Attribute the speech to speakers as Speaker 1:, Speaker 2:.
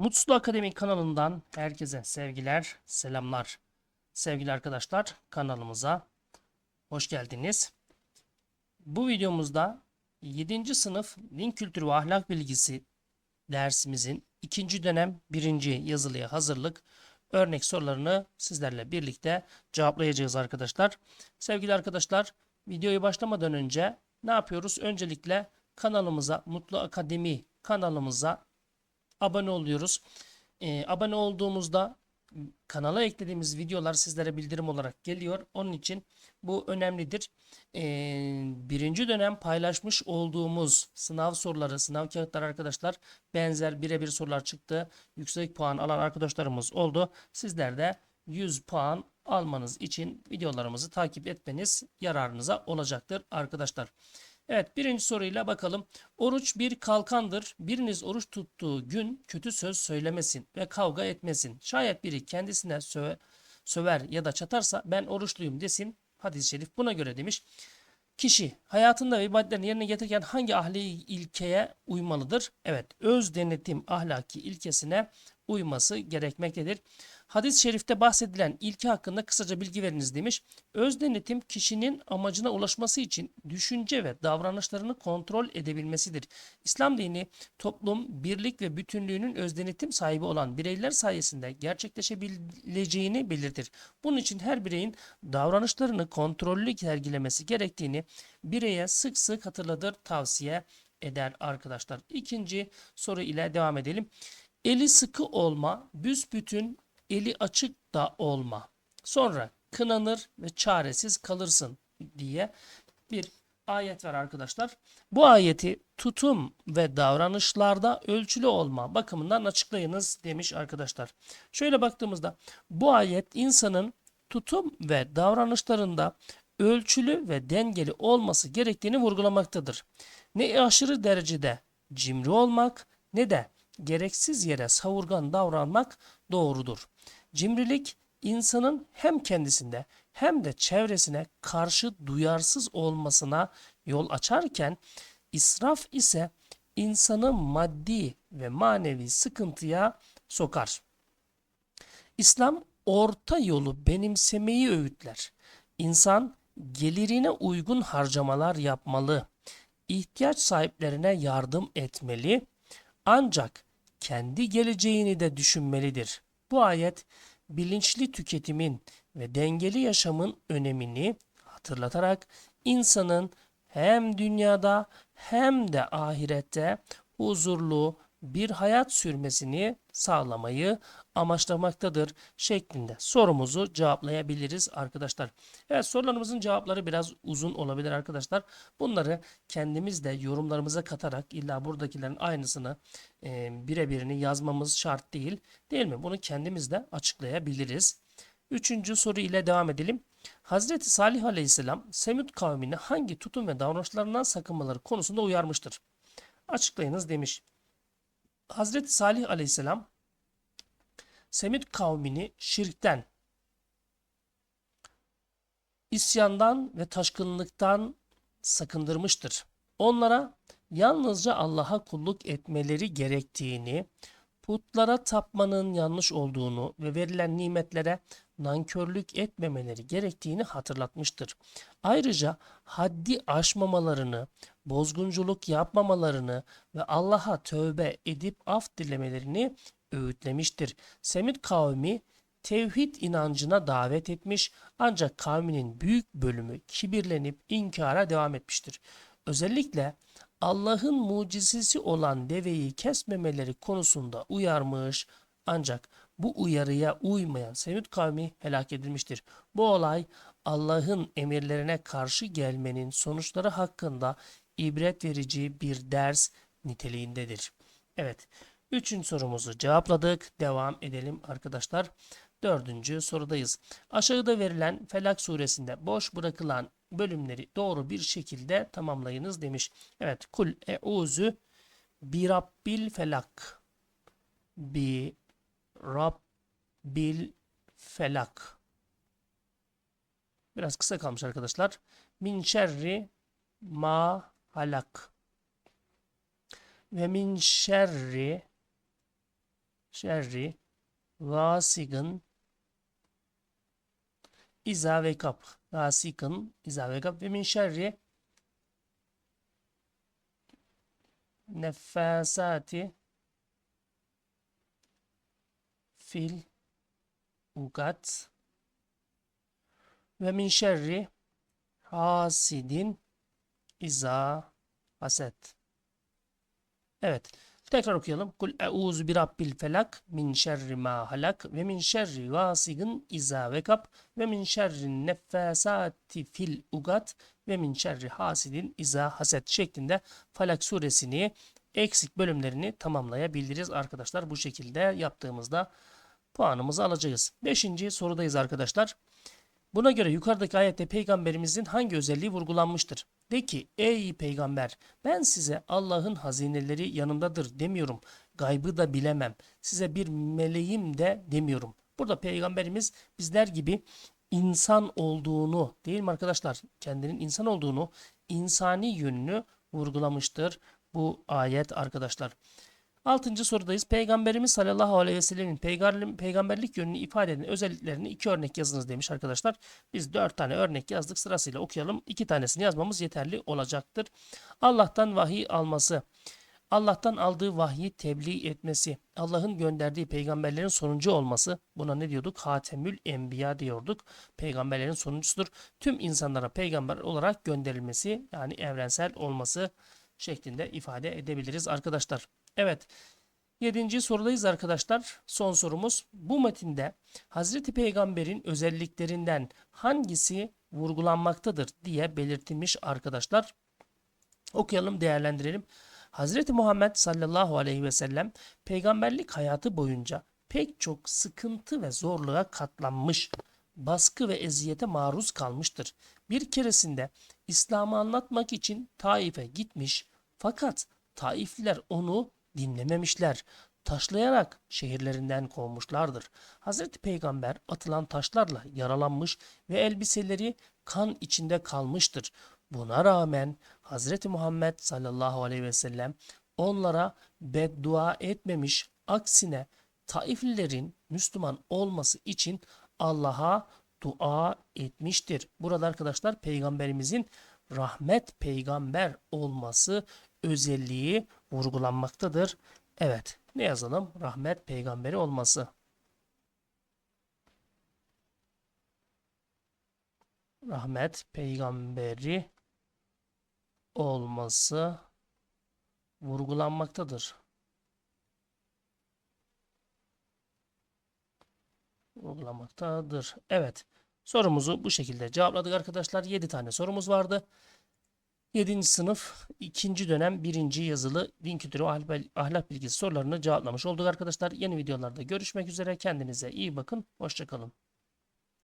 Speaker 1: Mutlu Akademi kanalından herkese sevgiler, selamlar. Sevgili arkadaşlar kanalımıza hoş geldiniz. Bu videomuzda 7. sınıf din kültürü ve ahlak bilgisi dersimizin ikinci dönem birinci yazılıya hazırlık örnek sorularını sizlerle birlikte cevaplayacağız arkadaşlar. Sevgili arkadaşlar videoyu başlamadan önce ne yapıyoruz? Öncelikle kanalımıza Mutlu Akademi kanalımıza abone oluyoruz. Ee, abone olduğumuzda kanala eklediğimiz videolar sizlere bildirim olarak geliyor. Onun için bu önemlidir. Ee, birinci dönem paylaşmış olduğumuz sınav soruları, sınav kağıtları arkadaşlar benzer birebir sorular çıktı. Yüksek puan alan arkadaşlarımız oldu. Sizler de 100 puan almanız için videolarımızı takip etmeniz yararınıza olacaktır arkadaşlar. Evet birinci soruyla bakalım. Oruç bir kalkandır. Biriniz oruç tuttuğu gün kötü söz söylemesin ve kavga etmesin. Şayet biri kendisine sö- söver ya da çatarsa ben oruçluyum desin. Hadis-i şerif buna göre demiş. Kişi hayatında ve ibadetlerini yerine getirirken hangi ahlaki ilkeye uymalıdır? Evet, öz denetim ahlaki ilkesine uyması gerekmektedir. Hadis-i şerifte bahsedilen ilke hakkında kısaca bilgi veriniz demiş. Öz denetim kişinin amacına ulaşması için düşünce ve davranışlarını kontrol edebilmesidir. İslam dini toplum birlik ve bütünlüğünün öz denetim sahibi olan bireyler sayesinde gerçekleşebileceğini belirtir. Bunun için her bireyin davranışlarını kontrollü sergilemesi gerektiğini bireye sık sık hatırlatır, tavsiye eder arkadaşlar. İkinci soru ile devam edelim. Eli sıkı olma, büsbütün eli açık da olma. Sonra kınanır ve çaresiz kalırsın diye bir ayet var arkadaşlar. Bu ayeti tutum ve davranışlarda ölçülü olma bakımından açıklayınız demiş arkadaşlar. Şöyle baktığımızda bu ayet insanın tutum ve davranışlarında ölçülü ve dengeli olması gerektiğini vurgulamaktadır. Ne aşırı derecede cimri olmak ne de gereksiz yere savurgan davranmak doğrudur. Cimrilik insanın hem kendisinde hem de çevresine karşı duyarsız olmasına yol açarken israf ise insanı maddi ve manevi sıkıntıya sokar. İslam orta yolu benimsemeyi öğütler. İnsan gelirine uygun harcamalar yapmalı. ihtiyaç sahiplerine yardım etmeli. Ancak kendi geleceğini de düşünmelidir. Bu ayet bilinçli tüketimin ve dengeli yaşamın önemini hatırlatarak insanın hem dünyada hem de ahirette huzurlu bir hayat sürmesini sağlamayı amaçlamaktadır şeklinde sorumuzu cevaplayabiliriz arkadaşlar. Evet sorularımızın cevapları biraz uzun olabilir arkadaşlar. Bunları kendimiz de yorumlarımıza katarak illa buradakilerin aynısını e, birebirini yazmamız şart değil. Değil mi? Bunu kendimiz de açıklayabiliriz. Üçüncü soru ile devam edelim. Hazreti Salih Aleyhisselam Semud kavmini hangi tutum ve davranışlarından sakınmaları konusunda uyarmıştır? Açıklayınız demiş. Hazreti Salih Aleyhisselam Semud kavmini şirkten, isyandan ve taşkınlıktan sakındırmıştır. Onlara yalnızca Allah'a kulluk etmeleri gerektiğini, putlara tapmanın yanlış olduğunu ve verilen nimetlere nankörlük etmemeleri gerektiğini hatırlatmıştır. Ayrıca haddi aşmamalarını, bozgunculuk yapmamalarını ve Allah'a tövbe edip af dilemelerini öğütlemiştir. Semit kavmi tevhid inancına davet etmiş ancak kavminin büyük bölümü kibirlenip inkara devam etmiştir. Özellikle Allah'ın mucizesi olan deveyi kesmemeleri konusunda uyarmış ancak bu uyarıya uymayan Semud kavmi helak edilmiştir. Bu olay Allah'ın emirlerine karşı gelmenin sonuçları hakkında ibret verici bir ders niteliğindedir. Evet, üçüncü sorumuzu cevapladık. Devam edelim arkadaşlar. Dördüncü sorudayız. Aşağıda verilen Felak suresinde boş bırakılan bölümleri doğru bir şekilde tamamlayınız demiş. Evet, kul e'uzu bi rabbil felak bi rabbil felak Biraz kısa kalmış arkadaşlar. Min şerri ma halak. Ve min şerri şerri gasigın İza ve kap. Gasikın iza ve kap ve min şerri nefasati fil ugat. Ve min şerri hasidin iza haset. Evet. Tekrar okuyalım. Kul euzu bi rabbil felak min şerri ma halak ve min şerri gasigin iza vekab ve min şerri neffasati fil ugat ve min şerri hasidin iza haset şeklinde Falak suresini eksik bölümlerini tamamlayabiliriz arkadaşlar. Bu şekilde yaptığımızda puanımızı alacağız. Beşinci sorudayız arkadaşlar. Buna göre yukarıdaki ayette peygamberimizin hangi özelliği vurgulanmıştır? De ki ey peygamber ben size Allah'ın hazineleri yanımdadır demiyorum. Gaybı da bilemem. Size bir meleğim de demiyorum. Burada peygamberimiz bizler gibi insan olduğunu değil mi arkadaşlar? Kendinin insan olduğunu, insani yönünü vurgulamıştır bu ayet arkadaşlar. Altıncı sorudayız. Peygamberimiz sallallahu aleyhi ve sellemin peygamberlik, yönünü ifade eden özelliklerini iki örnek yazınız demiş arkadaşlar. Biz dört tane örnek yazdık sırasıyla okuyalım. İki tanesini yazmamız yeterli olacaktır. Allah'tan vahiy alması. Allah'tan aldığı vahyi tebliğ etmesi, Allah'ın gönderdiği peygamberlerin sonuncu olması, buna ne diyorduk? Hatemül Enbiya diyorduk. Peygamberlerin sonuncusudur. Tüm insanlara peygamber olarak gönderilmesi, yani evrensel olması şeklinde ifade edebiliriz arkadaşlar. Evet. Yedinci sorudayız arkadaşlar. Son sorumuz. Bu metinde Hazreti Peygamber'in özelliklerinden hangisi vurgulanmaktadır diye belirtilmiş arkadaşlar. Okuyalım, değerlendirelim. Hazreti Muhammed sallallahu aleyhi ve sellem peygamberlik hayatı boyunca pek çok sıkıntı ve zorluğa katlanmış, baskı ve eziyete maruz kalmıştır. Bir keresinde İslam'ı anlatmak için Taif'e gitmiş fakat Taifliler onu dinlememişler. Taşlayarak şehirlerinden kovmuşlardır. Hazreti Peygamber atılan taşlarla yaralanmış ve elbiseleri kan içinde kalmıştır. Buna rağmen Hazreti Muhammed sallallahu aleyhi ve sellem onlara beddua etmemiş. Aksine Taiflilerin Müslüman olması için Allah'a dua etmiştir. Burada arkadaşlar peygamberimizin rahmet peygamber olması özelliği vurgulanmaktadır. Evet ne yazalım? Rahmet peygamberi olması. Rahmet peygamberi olması vurgulanmaktadır. Vurgulanmaktadır. Evet. Sorumuzu bu şekilde cevapladık arkadaşlar. 7 tane sorumuz vardı. 7. sınıf 2. dönem 1. yazılı din kültürü ahlak bilgisi sorularını cevaplamış olduk arkadaşlar. Yeni videolarda görüşmek üzere. Kendinize iyi bakın. Hoşçakalın.